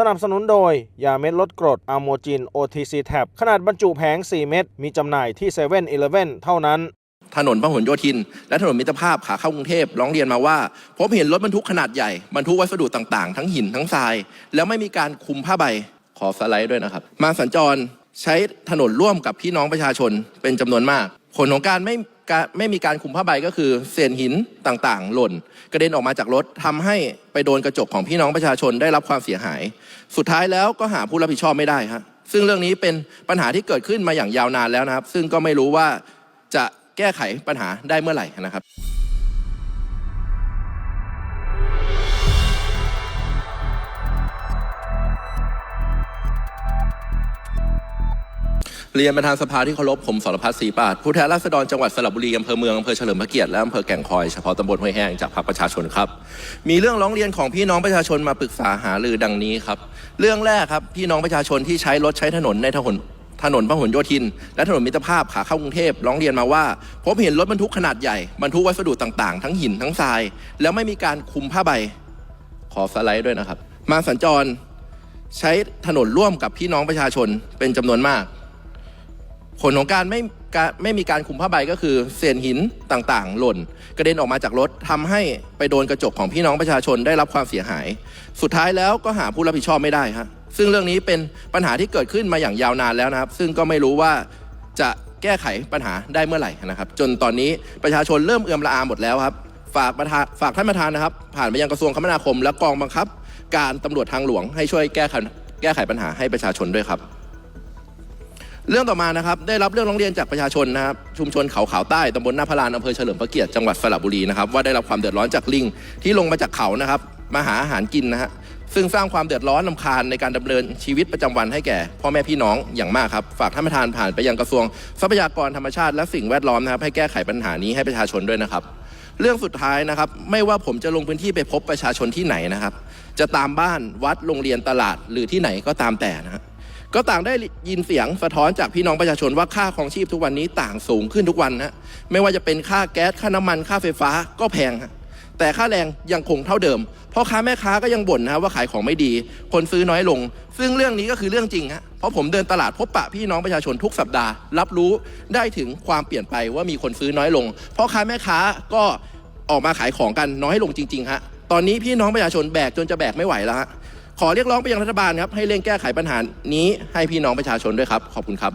สนับสนุนโดย ยาเม็ดลดกรดอะโมจิน OTC Tab ขนาดบรรจุแผง 4 เม็ดมีจำหน่ายที่7 e เ e ่ e อเท่านั้น ถนนพหลโยธิน และถนนมิตรภาพขาเข้ากรุงเทพร้องเรียนมาว่าพบเห็นรถบรรทุกขนาดใหญ่ บรรทุกวัสดุต่างๆ ทั้งหินทั้งทราย แล้วไม่มีการคุมผ้าใบขอสไลด์ด้วยนะครับ มาสัญจรใช้ถนนร่วมกับพี่น้องประชาชนเป็นจำนวนมาก ผลของการไม่การไม่มีการคุมผ้าใบก็คือเศษหินต่างๆ หล่น กระเด็นออกมาจากรถทำให้ไปโดนกระจกของพี่น้องประชาชนได้รับความเสียหาย สุดท้ายแล้วก็หาผู้รับผิดชอบไม่ได้ฮะซึ่งเรื่องนี้เป็นปัญหาที่เกิดขึ้นมาอย่างยาวนานแล้วนะครับ ซึ่งก็ไม่รู้ว่าจะแก้ไขปัญหาได้เมื่อไหร่นะครับ เรียนประธานสภาที่เคารพผมสรพัฒน์ศรีปาดผู้แทนราษฎรจังหวัดสระบุรีอำเภอเมืองอำเภอเฉลิมพระเกียรติและอำเภอแก่งคอยเฉพาะตำบลห้วยแห้งจากพรรคประชาชนครับ มีเรื่องร้องเรียนของพี่น้องประชาชนมาปรึกษาหารือดังนี้ครับ เรื่องแรกครับพี่น้องประชาชนที่ใช้รถใช้ถนนในถนนถนนพหลโยธิน และถนนมิตรภาพขาเข้ากรุงเทพร้องเรียนมาว่าพบเห็นรถบรรทุกขนาดใหญ่บรรทุกวัสดุต่างๆ ทั้งหินทั้งทราย แล้วไม่มีการคุมผ้าใบ ขอสไลด์ด้วยนะครับ มาสัญจรใช้ถนนร่วมกับพี่น้องประชาชนเป็นจำนวนมาก ผลของการไม่การไม่มีการคุมผ้าใบก็คือเศษหินต่างๆ หล่น กระเด็นออกมาจากรถทำให้ไปโดนกระจกของพี่น้องประชาชนได้รับความเสียหาย สุดท้ายแล้วก็หาผู้รับผิดชอบไม่ได้ฮะซึ่งเรื่องนี้เป็นปัญหาที่เกิดขึ้นมาอย่างยาวนานแล้วนะครับ ซึ่งก็ไม่รู้ว่าจะแก้ไขปัญหาได้เมื่อไหร่นะครับ จนตอนนี้ประชาชนเริ่มเอือมละอาหมดแล้วครับ ฝากประธานฝากท่านประธานนะครับ ผ่านไปยังกระทรวงคมนาคม และกองบังคับ การตำรวจทางหลวงให้ช่วยแก้ไขแก้ไขปัญหาให้ประชาชนด้วยครับ เรื่องต่อมานะครับได้รับเรื่องร้องเรียนจากประชาชนนะครับชุมชนเขาขาวใต้ตำบลหน้าพระลานอำเภอเฉลิมพระเกียรติจังหวัดสระบุรีนะครับว่าได้รับความเดือดร้อนจากลิงที่ลงมาจากเขานะครับมาหาอาหารกินนะฮะซึ่งสร้างความเดือดร้อนลำคาญในการดำเนินชีวิตประจำวันให้แก่ พ่อแม่พี่น้องอย่างมากครับ ฝากท่านประธานผ่านไปยังกระทรวงทรัพยากรธรรมชาติและสิ่งแวดล้อมนะครับให้แก้ไขปัญหานี้ให้ประชาชนด้วยนะครับ เรื่องสุดท้ายนะครับ ไม่ว่าผมจะลงพื้นที่ไปพบประชาชนที่ไหนนะครับ จะตามบ้านวัดโรงเรียนตลาดหรือที่ไหนก็ตามแต่นะฮะ ก็ต่างได้ยินเสียงสะท้อนจากพี่น้องประชาชนว่าค่าของชีพทุกวันนี้ต่างสูงขึ้นทุกวันฮะไม่ว่าจะเป็นค่าแก๊สค่าน้ำมันค่าไฟฟ้าก็แพงฮะแต่ค่าแรงยังคงเท่าเดิมพ่อค้าแม่ค้าก็ยังบ่นนะว่าขายของไม่ดี คนซื้อน้อยลง ซึ่งเรื่องนี้ก็คือเรื่องจริงฮะเพราะผมเดินตลาดพบปะพี่น้องประชาชนทุกสัปดาห์ รับรู้ได้ถึงความเปลี่ยนไปว่ามีคนซื้อน้อยลงพ่อค้าแม่ค้าก็ออกมาขายของกันน้อยลงจริงๆฮะตอนนี้พี่น้องประชาชนแบกจนจะแบกไม่ไหวแล้วฮะ ขอเรียกร้องไปยังรัฐบาลครับให้เร่งแก้ไขปัญหานี้ให้พี่น้องประชาชนด้วยครับขอบคุณครับ